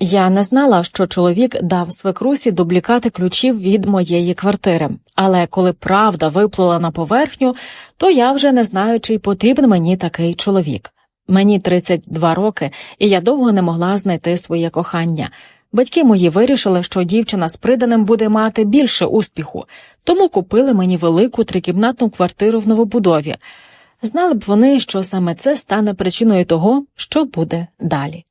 Я не знала, що чоловік дав свекрусі дублікати ключів від моєї квартири, але коли правда виплила на поверхню, то я вже не знаю, чи потрібен мені такий чоловік. Мені 32 роки, і я довго не могла знайти своє кохання. Батьки мої вирішили, що дівчина з приданим буде мати більше успіху, тому купили мені велику трикімнатну квартиру в новобудові. Знали б вони, що саме це стане причиною того, що буде далі.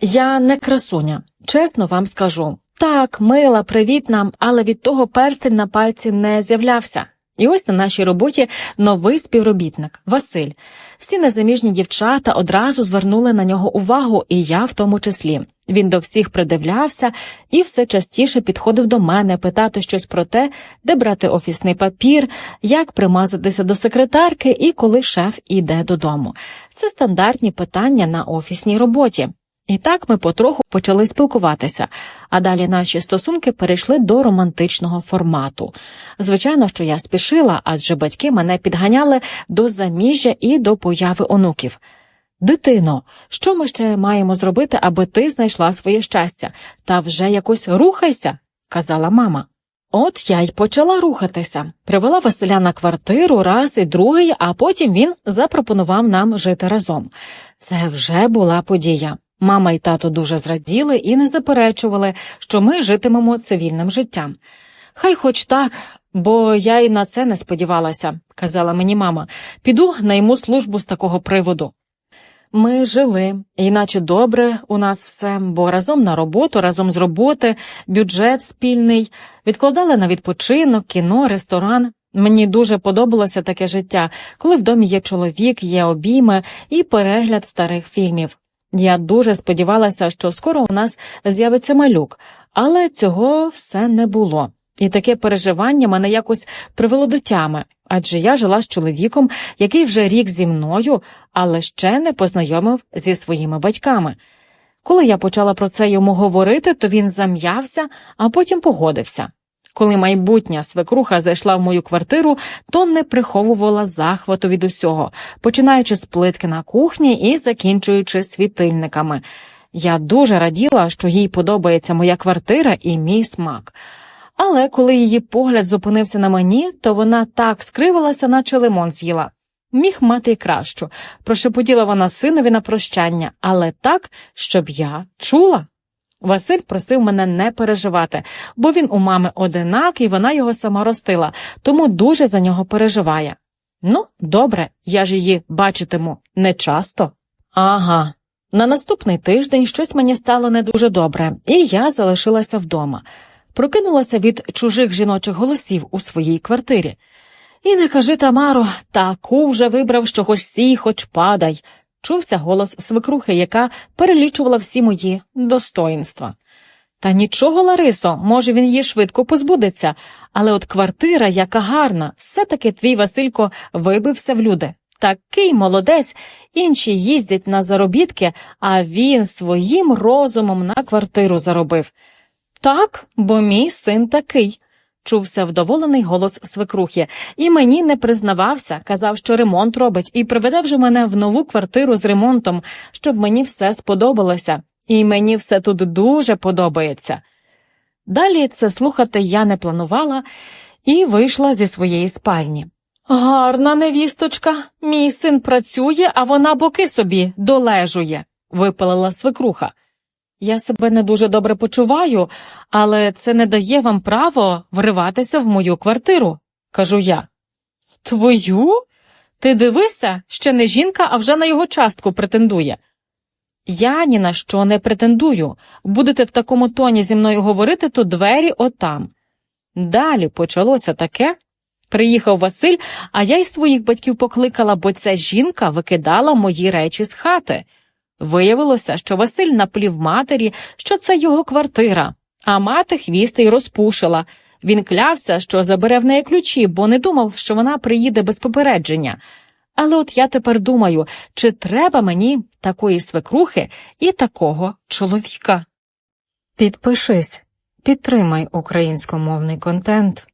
Я не красуня, чесно вам скажу. Так, мила, привітна, але від того перстень на пальці не з'являвся. І ось на нашій роботі новий співробітник Василь. Всі незаміжні дівчата одразу звернули на нього увагу, і я в тому числі. Він до всіх придивлявся і все частіше підходив до мене питати щось про те, де брати офісний папір, як примазатися до секретарки і коли шеф іде додому. Це стандартні питання на офісній роботі. І так ми потроху почали спілкуватися, а далі наші стосунки перейшли до романтичного формату. Звичайно, що я спішила, адже батьки мене підганяли до заміжжя і до появи онуків. Дитино, що ми ще маємо зробити, аби ти знайшла своє щастя? Та вже якось рухайся, казала мама. От я й почала рухатися. Привела Василя на квартиру раз і другий, а потім він запропонував нам жити разом. Це вже була подія. Мама і тато дуже зраділи і не заперечували, що ми житимемо цивільним життям. Хай хоч так, бо я й на це не сподівалася, казала мені мама. Піду найму службу з такого приводу. Ми жили, іначе добре у нас все, бо разом на роботу, разом з роботи, бюджет спільний, відкладали на відпочинок, кіно, ресторан. Мені дуже подобалося таке життя, коли в домі є чоловік, є обійми і перегляд старих фільмів. Я дуже сподівалася, що скоро у нас з'явиться малюк, але цього все не було. І таке переживання мене якось привело до тями, адже я жила з чоловіком, який вже рік зі мною, але ще не познайомив зі своїми батьками. Коли я почала про це йому говорити, то він зам'явся, а потім погодився. Коли майбутня свекруха зайшла в мою квартиру, то не приховувала захвату від усього, починаючи з плитки на кухні і закінчуючи світильниками. Я дуже раділа, що їй подобається моя квартира і мій смак. Але коли її погляд зупинився на мені, то вона так скривилася, наче лимон з'їла. Міг мати й кращу, прошепотіла вона синові на прощання, але так, щоб я чула. Василь просив мене не переживати, бо він у мами одинак і вона його сама ростила, тому дуже за нього переживає. Ну, добре, я ж її бачитиму не часто. Ага. На наступний тиждень щось мені стало не дуже добре, і я залишилася вдома. Прокинулася від чужих жіночих голосів у своїй квартирі. І не кажи, Тамаро, таку вже вибрав, що хоч сій, хоч падай. Чувся голос свекрухи, яка перелічувала всі мої достоїнства. Та нічого, Ларисо, може, він її швидко позбудеться, але от квартира, яка гарна, все-таки твій Василько вибився в люди. Такий молодець, інші їздять на заробітки, а він своїм розумом на квартиру заробив. Так, бо мій син такий. Чувся вдоволений голос свекрухи, і мені не признавався, казав, що ремонт робить, і приведе вже мене в нову квартиру з ремонтом, щоб мені все сподобалося, і мені все тут дуже подобається. Далі це слухати я не планувала і вийшла зі своєї спальні. Гарна невісточка, мій син працює, а вона боки собі долежує, випалила свекруха. Я себе не дуже добре почуваю, але це не дає вам право вриватися в мою квартиру, кажу я. Твою? Ти дивися, ще не жінка, а вже на його частку претендує. Я ні на що не претендую. Будете в такому тоні зі мною говорити, то двері отам. Далі почалося таке. Приїхав Василь, а я й своїх батьків покликала, бо ця жінка викидала мої речі з хати. Виявилося, що Василь наплів матері, що це його квартира, а мати хвісти й розпушила. Він клявся, що забере в неї ключі, бо не думав, що вона приїде без попередження. Але от я тепер думаю, чи треба мені такої свекрухи і такого чоловіка. Підпишись, підтримай українськомовний контент.